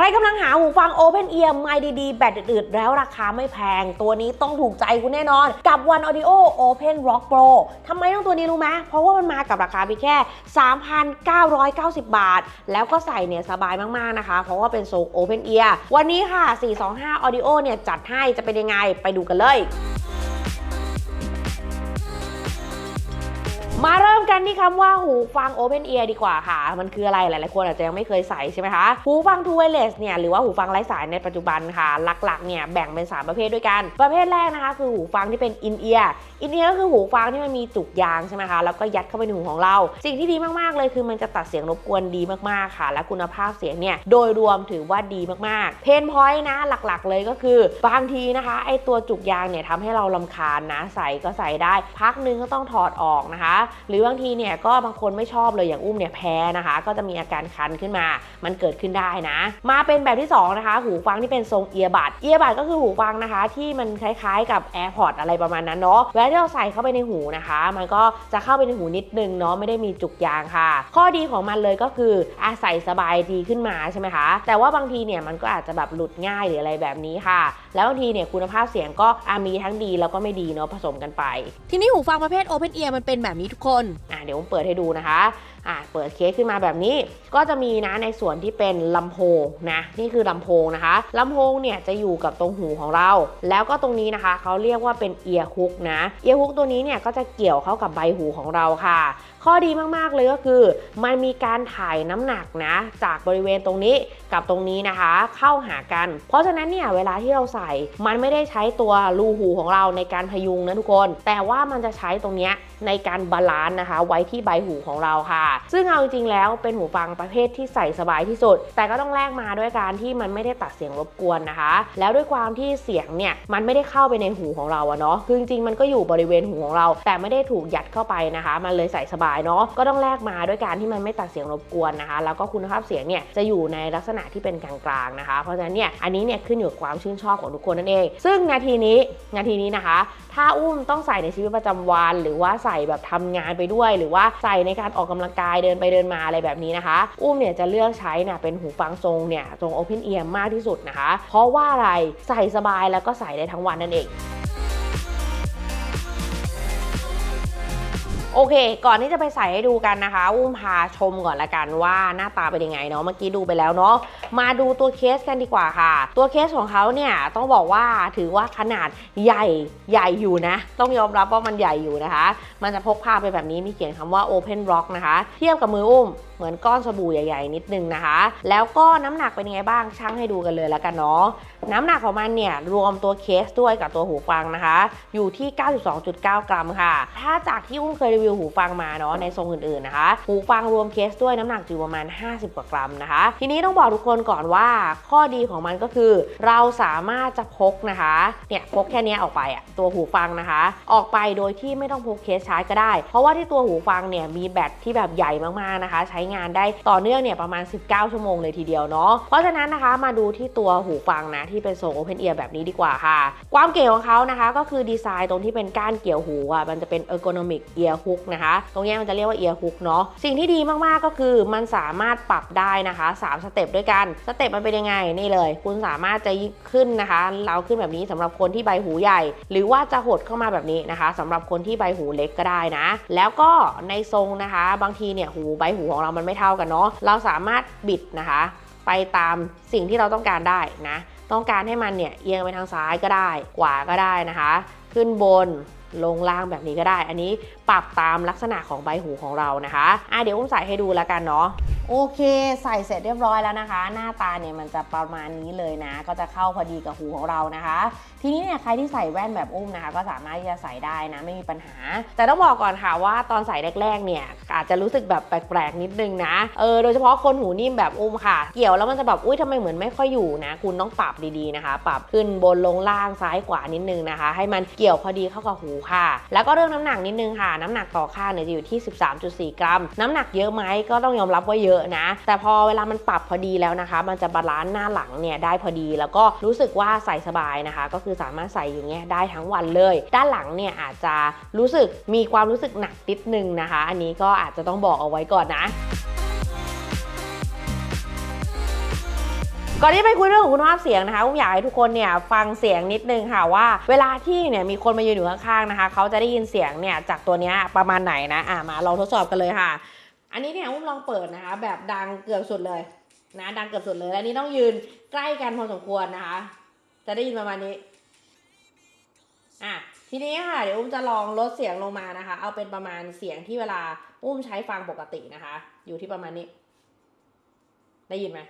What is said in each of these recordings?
ใครกำลังหาหูฟัง Open Ear ไมค์ดีๆ แบตอืดๆแล้วราคาไม่แพง ตัวนี้ต้องถูกใจคุณแน่นอน กับ One Audio Open Rock Pro ทำไมต้องตัวนี้รู้ไหมเพราะว่ามันมากับราคาเพียงแค่ 3,990 บาท แล้วก็ใส่เนี่ยสบายมากๆนะคะ เพราะว่าเป็นทรง Open Ear วันนี้ค่ะ 425 Audio เนี่ยจัดให้จะเป็นยังไงไปดูกันเลย มาเริ่มกันที่คำว่าหูฟัง Open Ear ดีกว่าค่ะ มันคืออะไรหลาย ๆ คนอาจจะยังไม่เคยใส่ใช่ไหมคะ หูฟัง Two Wireless เนี่ยหรือว่าหูฟังไร้สายในปัจจุบันค่ะ หลัก ๆ เนี่ยแบ่งเป็น 3 ประเภทด้วยกัน ประเภทแรกนะคะ คือหูฟังที่เป็น In Ear In Ear ก็คือหูฟังที่มันมีจุกยางใช่ไหมคะ แล้วก็ยัดเข้าไปในหูของเรา สิ่งที่ดีมาก ๆ เลยคือมันจะตัดเสียงรบกวนดีมาก ๆ ค่ะ และคุณภาพเสียงเนี่ยโดยรวมถือว่าดีมาก ๆ เพนพอยต์นะหลัก ๆ เลยก็คือบางทีนะคะไอตัวจุกยางเนี่ยทำให้เราลำคาญนะใส่ก็ใส่ได้ พักนึงก็ต้องถอดออกนะคะหรือบางทีเนี่ยก็บางคนไม่ชอบเลยอย่างอุ้มเนี่ยแพ้นะคะ ก็จะมีอาการคันขึ้นมา มันเกิดขึ้นได้นะ มาเป็นแบบที่สองนะคะ หูฟังที่เป็นทรงเอียบัดเอียบัดก็คือหูฟังนะคะ ที่มันคล้ายๆกับ AirPods อะไรประมาณนั้นเนาะเวลาที่เราใส่เข้าไปในหูนะคะ มันก็จะเข้าไปในหูนิดนึงเนาะไม่ได้มีจุกยางค่ะ ข้อดีของมันเลยก็คืออาใส่สบายดีขึ้นมาใช่ไหมคะ แต่ว่าบางทีเนี่ยมันก็อาจจะแบบหลุดง่ายหรืออะไรแบบนี้ค่ะ แล้วบางทีเนี่ยคุณภาพเสียงก็มีทั้งดีแล้วก็ไม่ดีเนาะผสมกันไป ทีนี้หูฟังประเภท Open Ear มันเป็นแบบนี้ทุกคนอะเดี๋ยวผมเปิดให้ดูนะคะ อะเปิดเคสขึ้นมาแบบนี้ ก็จะมีนะในส่วนที่เป็นลำโพงนะนี่คือลำโพงนะคะลำโพงเนี่ยจะอยู่กับตรงหูของเรา แล้วก็ตรงนี้นะคะเขาเรียกว่าเป็นเอียร์ฮุกนะเอียร์ฮุกตัวนี้เนี่ยก็จะเกี่ยวเข้ากับใบหูของเราค่ะ ข้อดีมากๆเลยก็คือ มันมีการถ่ายน้ำหนักนะจากบริเวณตรงนี้กับตรงนี้นะคะ เข้าหากัน เพราะฉะนั้นเนี่ยเวลาที่เราใส่มันไม่ได้ใช้ตัวรูหูของเราในการพยุงนะทุกคน แต่ว่ามันจะใช้ตรงนี้ในการบาลานซ์นะคะ ไว้ที่ใบหูของเราค่ะซึ่งเอาจริงๆแล้วเป็นหูฟังประเภทที่ใส่สบายที่สุด แต่ก็ต้องแลกมาด้วยการที่มันไม่ได้ตัดเสียงรบกวนนะคะ แล้วด้วยความที่เสียงเนี่ยมันไม่ได้เข้าไปในหูของเราอะเนาะคือจริงๆมันก็อยู่บริเวณหูของเรา แต่ไม่ได้ถูกยัดเข้าไปนะคะ มันเลยใส่สบายเนาะก็ต้องแลกมาด้วยการที่มันไม่ตัดเสียงรบกวนนะคะ แล้วก็คุณภาพเสียงเนี่ยจะอยู่ในลักษณะที่เป็นกลางๆนะคะ เพราะฉะนั้นเนี่ยอันนี้เนี่ยขึ้นอยู่กับความชื่นชอบของทุกคนนั่นเอง ซึ่งนาทีนี้นาทีนี้นะคะถ้าอุ้มต้องใส่ในชีวิตประจำวัน หรือว่าใส่แบบทำงานไปด้วย หรือว่าใส่ในการออกกำลังกายเดินไปเดินมาอะไรแบบนี้นะคะ อุ้มเนี่ยจะเลือกใช้เนี่ยเป็นหูฟังทรงเนี่ยทรง Open Ear มากที่สุดนะคะ เพราะว่าอะไรใส่สบายแล้วก็ใส่ได้ทั้งวันนั่นเอง โอเค ก่อนที่จะไปใส่ให้ดูกันนะคะอุ้มพาชมก่อนละกันว่าหน้าตาเป็นยังไงเนาะเมื่อกี้ดูไปแล้วเนาะมาดูตัวเคสกันดีกว่าค่ะ ตัวเคสของเขาเนี่ยต้องบอกว่าถือว่าขนาดใหญ่ใหญ่อยู่นะ ต้องยอมรับว่ามันใหญ่อยู่นะคะ มันจะพกพาไปแบบนี้มีเขียนคำว่า Open Rock นะคะ เทียบกับมืออุ้มเหมือนก้อนสบู่ใหญ่ๆนิดนึงนะคะ แล้วก็น้ำหนักเป็นยังไงบ้างช่างให้ดูกันเลยล้วกันเนาะน้ำหนักของมันเนี่ยรวมตัวเคสด้วยกับตัวหูฟังนะคะ อยู่ที่ 92.9 กรัมค่ะ ถ้าจากที่อุ้มเคยรีวิวหูฟังมาเนาะในทรงอื่นๆนะคะ หูฟังรวมเคสด้วยน้ำหนักอยู่ประมาณ 50 กว่ากรัมนะคะ ทีนี้ต้องบอกทุกคนก่อนว่าข้อดีของมันก็คือ เราสามารถจะพกนะคะเนี่ยพกแค่นี้ออกไปอะตัวหูฟังนะคะ ออกไปโดยที่ไม่ต้องพกเคสชาร์จก็ได้ เพราะว่าที่ตัวหูฟังเนี่ยมีแบตที่แบบใหญ่มากๆนะคะ ใช้งานได้ต่อเนื่องเนี่ยประมาณ 19 ชั่วโมงเลยทีเดียวเนาะเพราะฉะนั้นนะคะมาดูที่ตัวหูฟังนะที่เป็นทรง Open Ear แบบนี้ดีกว่าค่ะ ความเก๋ของเขานะคะ ก็คือดีไซน์ตรงที่เป็นก้านเกี่ยวหูอะมันจะเป็น ergonomic ear hook นะคะ ตรงนี้มันจะเรียกว่า ear hook เนาะสิ่งที่ดีมากๆก็คือมันสามารถปรับได้นะคะ 3 สเต็ปด้วยกันสเต็ปมันเป็นยังไงนี่เลย คุณสามารถจะขึ้นนะคะเราขึ้นแบบนี้สำหรับคนที่ใบหูใหญ่ หรือว่าจะหดเข้ามาแบบนี้นะคะสำหรับคนที่ใบหูเล็กก็ได้นะ แล้วก็ในทรงนะคะ บางทีเนี่ยหูใบหูของเรามันไม่เท่ากันเนาะเราสามารถบิดนะคะ ไปตามสิ่งที่เราต้องการได้นะ ต้องการให้มันเนี่ยเอียงไปทางซ้ายก็ได้ขวาก็ได้นะคะ ขึ้นบนลงล่างแบบนี้ก็ได้ อันนี้ปรับตามลักษณะของใบหูของเรานะคะอะเดี๋ยวอุ้มใส่ให้ดูแล้วกันเนาะ โอเค ใส่เสร็จเรียบร้อยแล้วนะคะ หน้าตาเนี่ยมันจะประมาณนี้เลยนะ ก็จะเข้าพอดีกับหูของเรานะคะ ทีนี้เนี่ยใครที่ใส่แว่นแบบอุ้มนะคะ ก็สามารถที่จะใส่ได้นะไม่มีปัญหา แต่ต้องบอกก่อนค่ะว่าตอนใส่แรกๆเนี่ยอาจจะรู้สึกแบบแปลกๆนิดนึงนะ เออโดยเฉพาะคนหูนิ่มแบบอุ้มค่ะ เกี่ยวแล้วมันจะแบบอุ้ยทำไมเหมือนไม่ค่อยอยู่นะ คุณต้องปรับดีๆนะคะ ปรับขึ้นบนลงล่างซ้ายขวานิดนึงนะคะ ให้มันเกี่ยวพอดีเข้ากับหูค่ะ แล้วก็เรื่องน้ำหนักนิดนึงค่ะ น้ำหนักต่อข้างเนี่ยจะอยู่ที่ 13.4 กรัม น้ำหนักเยอะไหมก็ต้องยอมรับว่าเยอะนะ แต่พอเวลามันปรับพอดีแล้วนะคะ มันจะบาลานซ์หน้าหลังเนี่ยได้พอดี แล้วก็รู้สึกว่าใส่สบายนะคะ ก็คือสามารถใส่อย่างเงี้ยได้ทั้งวันเลย ด้านหลังเนี่ยอาจจะรู้สึกมีความรู้สึกหนักนิดนึงนะคะ อันนี้ก็อาจจะต้องบอกเอาไว้ก่อนนะ ก่อนที่ไปคุยเรื่องของคุณภาพเสียงนะคะอุ้มอยากให้ทุกคนเนี่ยฟังเสียงนิดนึงค่ะว่า เวลาที่เนี่ยมีคนมายืนอยู่ข้างๆนะคะเขาจะได้ยินเสียงเนี่ยจากตัวนี้ประมาณไหนนะอะมาลองทดสอบกันเลยค่ะ อันนี้เนี่ยอุ้มลองเปิดนะคะแบบดังเกือบสุดเลยนะดังเกือบสุดเลยและนี่ต้องยืนใกล้กันพอสมควรนะคะ จะได้ยินประมาณนี้อะทีนี้ค่ะเดี๋ยวอุ้มจะลองลดเสียงลงมานะคะ เอาเป็นประมาณเสียงที่เวลาอุ้มใช้ฟังปกตินะคะ อยู่ที่ประมาณนี้ ได้ยินไหม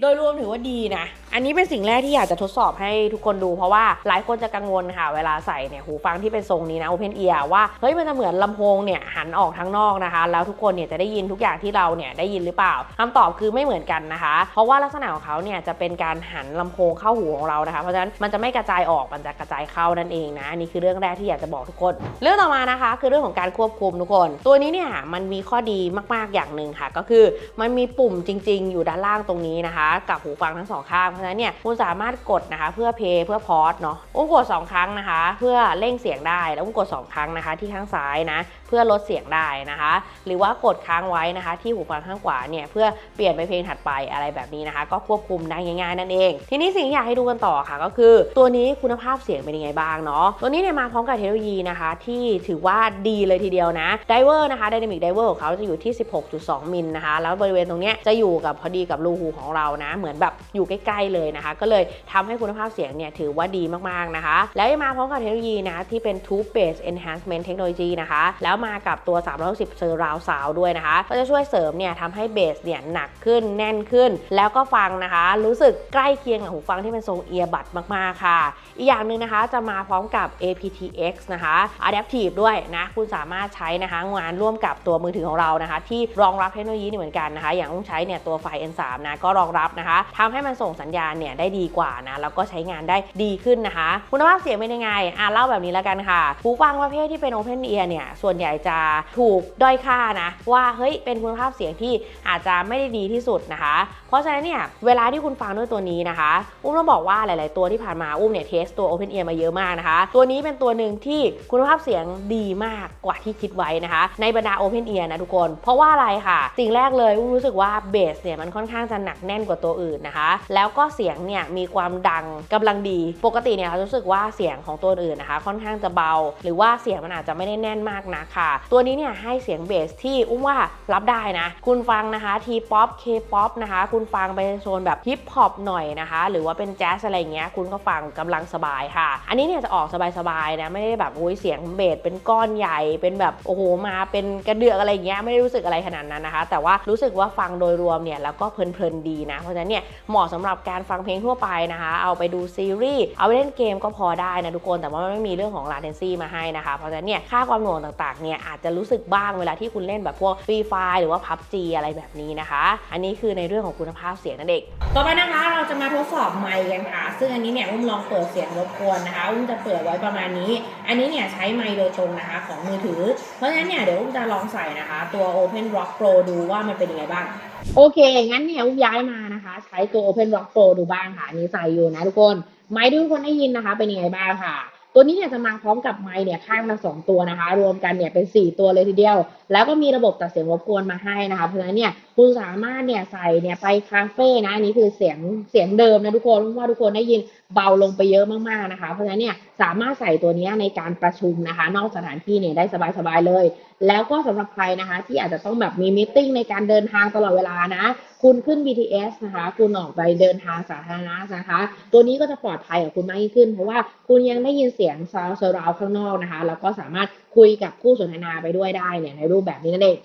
โดยรวมถือว่าดีนะ อันนี้เป็นสิ่งแรกที่อยากจะทดสอบให้ทุกคนดูเพราะว่าหลายคนจะกังวลค่ะ เวลาใส่เนี่ยหูฟังที่เป็นทรงนี้นะ Open Ear ว่า เฮ้ย มันจะเหมือนลำโพงเนี่ยหันออกทางนอกนะคะ แล้วทุกคนเนี่ยจะได้ยินทุกอย่างที่เราเนี่ยได้ยินหรือเปล่าคำตอบคือไม่เหมือนกันนะคะ เพราะว่าลักษณะของเขาเนี่ยจะเป็นการหันลำโพงเข้าหูของเรานะคะ เพราะฉะนั้นมันจะไม่กระจายออกมันจะกระจายเข้านั่นเองนะอันนี้คือเรื่องแรกที่อยากจะบอกทุกคน เรื่องต่อมานะคะ คือเรื่องของการควบคุมทุกคน ตัวนี้เนี่ยมันมีข้อดีมาก ๆอย่างหนึ่งค่ะ ก็คือมันมีปุ่มจริง ๆ อยู่ด้านล่างตรงนี้นะคะกับหูฟังทั้งสองข้างเพราะฉะนั้นเนี่ยคุณสามารถกดนะคะเพื่อเพย์เพื่อพอสเนาะอุ้มกด 2 ครั้งนะคะ เพื่อเร่งเสียงได้แล้วอุ้มกด 2 ครั้งนะคะ ที่ข้างซ้ายนะเพื่อลดเสียงได้นะคะ หรือว่ากดค้างไว้นะคะ ที่หูฟังข้างขวาเนี่ยเพื่อเปลี่ยนไปเพลงถัดไปอะไรแบบนี้นะคะ ก็ควบคุมได้ง่ายๆนั่นเอง ทีนี้สิ่งที่อยากให้ดูกันต่อค่ะ ก็คือ ตัวนี้คุณภาพเสียงเป็นยังไงบ้างเนาะตัวนี้เนี่ยมาพร้อมกับเทคโนโลยีนะคะ ที่ถือว่าดีเลยทีเดียวนะไดเวอร์นะคะไดนามิกไดเวอร์ของเขาจะอยู่ที่ 16.2 มิลนะคะแล้วบริเวณตรงเนี้ยจะอยู่กับพอดีกับรูหูของเรานะ เหมือนแบบอยู่ใกล้ๆเลยนะคะ ก็เลยทำให้คุณภาพเสียงเนี่ยถือว่าดีมากๆนะคะ แล้วยมาพร้อมกับเทคโนโลยีนะที่เป็น Tube Based Enhancement Technology นะคะ แล้วมากับตัว 360 Surround Sound ด้วยนะคะ ก็จะช่วยเสริมเนี่ยทำให้เบสเนี่ยหนักขึ้นแน่นขึ้น แล้วก็ฟังนะคะ รู้สึกใกล้เคียงกับหูฟังที่เป็นทรงเอียบัดมากๆค่ะ อีกอย่างหนึ่งนะคะจะมาพร้อมกับ aptX นะคะ Adaptive ด้วยนะ คุณสามารถใช้นะคะงานร่วมกับตัวมือถือของเรานะคะ ที่รองรับเทคโนโลยีนี้เหมือนกันนะคะ อย่างต้องใช้เนี่ยตัวไฟ N3 นะก็รองรับนะคะทำให้มันส่งสัญญาณเนี่ยได้ดีกว่านะแล้วก็ใช้งานได้ดีขึ้นนะคะ คุณภาพเสียงเป็นยังไงอะเล่าแบบนี้แล้วกันค่ะหูฟังประเภทที่เป็น Open Ear เนี่ยส่วนใหญ่จะถูกด้อยค่านะว่าเฮ้ยเป็นคุณภาพเสียงที่อาจจะไม่ได้ดีที่สุดนะคะ เพราะฉะนั้นเนี่ยเวลาที่คุณฟังด้วยตัวนี้นะคะ อุ้มต้องบอกว่าหลาย ๆ ตัวที่ผ่านมาอุ้มเนี่ยเทสตัว Open Ear มาเยอะมากนะคะ ตัวนี้เป็นตัวหนึ่งที่คุณภาพเสียงดีมากกว่าที่คิดไว้นะคะ ในบรรดา Open Ear นะทุกคน เพราะว่าอะไรค่ะ สิ่งแรกเลยอุ้มรู้สึกว่าเบสเนี่ยมันค่อนข้างจะหนักแน่นกว่าตัวอื่นนะคะ แล้วก็เสียงเนี่ยมีความดังกำลังดี ปกติเนี่ยเขารู้สึกว่าเสียงของตัวอื่นนะคะ ค่อนข้างจะเบา หรือว่าเสียงมันอาจจะไม่ได้แน่นมากนะค่ะ ตัวนี้เนี่ยให้เสียงเบสที่อุ้มว่ารับได้นะ คุณฟังนะคะทีป๊อปเคป๊อปนะคะ คุณฟังไปโซนแบบฮิปฮอปหน่อยนะคะ หรือว่าเป็นแจ๊สอะไรเงี้ยคุณก็ฟังกำลังสบายค่ะ อันนี้เนี่ยจะออกสบายๆนะไม่ได้แบบโอ้ยเสียงเบสเป็นก้อนใหญ่เป็นแบบโอ้โหมาเป็นกระเดือกอะไรเงี้ยไม่ได้รู้สึกอะไรขนาดนั้นนะคะ แต่ว่ารู้สึกว่าฟังโดยรวมเนี่ยแล้วก็เพลินๆดีนะเพราะฉะนั้นเนี่ยเหมาะสำหรับการฟังเพลงทั่วไปนะคะ เอาไปดูซีรีส์เอาไปเล่นเกมก็พอได้นะทุกคนแต่ว่ามันไม่มีเรื่องของ latency มาให้นะคะ เพราะฉะนั้นเนี่ยค่าความหน่วงต่างๆเนี่ยอาจจะรู้สึกบ้างเวลาที่คุณเล่นแบบพวกฟรีไฟหรือว่า PUBG อะไรแบบนี้นะคะ อันนี้คือในเรื่องของคุณภาพเสียงนั่นเองต่อไปนะคะเราจะมาทดสอบไมค์กันค่ะ ซึ่งอันนี้เนี่ยอุ้มลองเปิดเสียงรบกวนนะคะอุ้มจะเปิดไว้ประมาณนี้ อันนี้เนี่ยใช้ไมค์โดยตรงนะคะของมือถือ เพราะฉะนั้นเนี่ยเดี๋ยวอุ้มจะลองใส่นะคะ ตัว Open Rock Pro ดูว่ามันเป็นยังไงบ้าง โอเค งั้นเนี่ยอุ้มย้ายมานะคะ ใช้ตัว Open Rock Pro ดูบ้างค่ะนี้ใส่อยู่นะทุกคน ไมค์ที่ทุกคนได้ยินนะคะ เป็นยังไงบ้างค่ะ ตัวนี้เนี่ยจะมาพร้อมกับไมค์เนี่ยข้างละสองตัวนะคะ รวมกันเนี่ยเป็น 4 ตัวเลยทีเดียว แล้วก็มีระบบตัดเสียงรบกวนมาให้นะคะ เพราะฉะนั้นเนี่ยคุณสามารถเนี่ยใส่เนี่ยไปคาเฟ่นะ อันนี้คือเสียงเสียงเดิมนะทุกคนเพราะว่าทุกคนได้ยินเบาลงไปเยอะมากๆนะคะ เพราะฉะนั้นเนี่ยสามารถใส่ตัวนี้ในการประชุมนะคะ นอกสถานที่เนี่ยได้สบายๆเลย แล้วก็สำหรับใครนะคะ ที่อาจจะต้องแบบมีมิ팅ในการเดินทางตลอดเวลานะ คุณขึ้น BTS นะคะ คุณออกไปเดินทางสาธารณะนะคะ ตัวนี้ก็จะปลอดภัยกับคุณมากยิ่งขึ้น เพราะว่าคุณยังได้ยินเสียงซาวด์เซอร์ราวข้างนอกนะคะ แล้วก็สามารถคุยกับคู่สนทนาไปด้วยได้เนี่ยในรูปแบบนี้นั่นเอง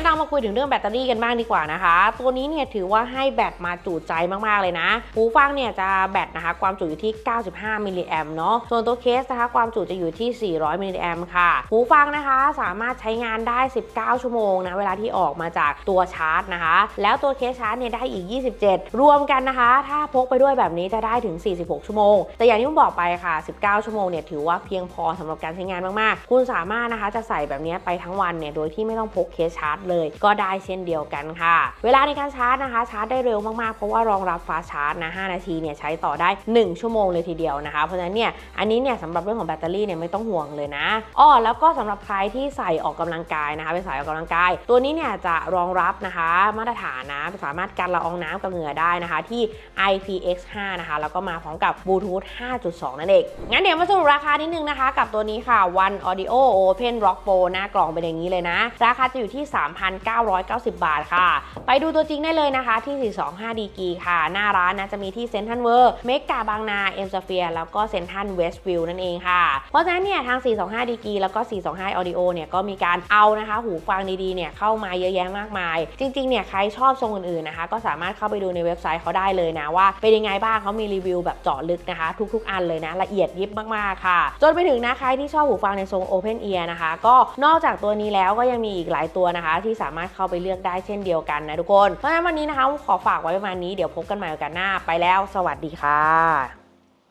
นเรามาคุยถึงเรื่องแบตเตอรี่กันบ้างดีกว่านะคะ ตัวนี้เนี่ยถือว่าให้แบตมาจุใจมากๆเลยนะ หูฟังเนี่ยจะแบตนะคะความจุอยู่ที่ 95 มิลลิแอมเนาะ ส่วนตัวเคสนะคะความจุจะอยู่ที่ 400 มิลลิแอมค่ะ หูฟังนะคะสามารถใช้งานได้ 19 ชั่วโมงนะเวลาที่ออกมาจากตัวชาร์จนะคะ แล้วตัวเคสชาร์จเนี่ยได้อีก 27 รวมกันนะคะ ถ้าพกไปด้วยแบบนี้จะได้ถึง 46 ชั่วโมง แต่อย่างที่ผมบอกไปค่ะ 19 ชั่วโมงเนี่ยถือว่าเพียงพอสำหรับการใช้งานมากๆ คุณสามารถนะคะจะใส่แบบนี้ไปทั้งวันเนี่ยโดยที่ไม่ต้องพกเคสชาร์จเลยก็ได้เช่นเดียวกันค่ะ เวลาในการชาร์จนะคะ ชาร์จได้เร็วมากๆ เพราะว่ารองรับฟ้าชาร์จนะ5นาทีเนี่ยใช้ต่อได้ 1 ชั่วโมงเลยทีเดียวนะคะ เพราะฉะนั้นเนี่ยอันนี้เนี่ยสำหรับเรื่องของแบตเตอรี่เนี่ยไม่ต้องห่วงเลยนะอ้อแล้วก็สำหรับใครที่ใส่ออกกำลังกายนะคะเป็นสายออกกำลังกาย ตัวนี้เนี่ยจะรองรับนะคะมาตรฐานนะสามารถกันละอองน้ำกับเหงื่อได้นะคะที่ IPX5 นะคะแล้วก็มาพร้อมกับบลูทูธ5.2 นั่นเอง งั้นเดี๋ยวมาสรุปราคานิดนึงนะคะ กับตัวนี้ค่ะ One Audio Open Rock Pro หน้ากล่องเป็นอย่างนี้เลยนะ ราคาจะอยู่ที่3,990 บาทค่ะ ไปดูตัวจริงได้เลยนะคะที่ 425 d กีค่ะ หน้าร้านนะจะมีที่เซ็นทรัลเวอร์เมกาบางนาเอ็มสเฟียแล้วก็เซ็นทรัลเวสต์วิวนั่นเองค่ะ เพราะฉะนั้นเนี่ยทาง 425 d กีแล้วก็ 425 Audio เนี่ยก็มีการเอานะคะ หูฟังดีๆเนี่ยเข้ามาเยอะแยะมากมาย จริงๆเนี่ยใครชอบทรงอื่นๆนะคะ ก็สามารถเข้าไปดูในเว็บไซต์เขาได้เลยนะว่าเป็นยังไงบ้างเขามีรีวิวแบบเจาะลึกนะคะ ทุกๆ อันเลยนะละเอียดยิบมากๆค่ะ จนไปถึงนะใครที่ชอบหูฟังในทรง Open Ear นะคะ ก็นอกจากตัวนี้แล้วก็ยังมีอีกหลายตัวนะคะที่สามารถเข้าไปเลือกได้เช่นเดียวกันนะทุกคน เพราะฉะนั้นวันนี้นะคะขอฝากไว้ประมาณนี้เดี๋ยวพบกันใหม่โอกาสหน้าไปแล้ว สวัสดีค่ะ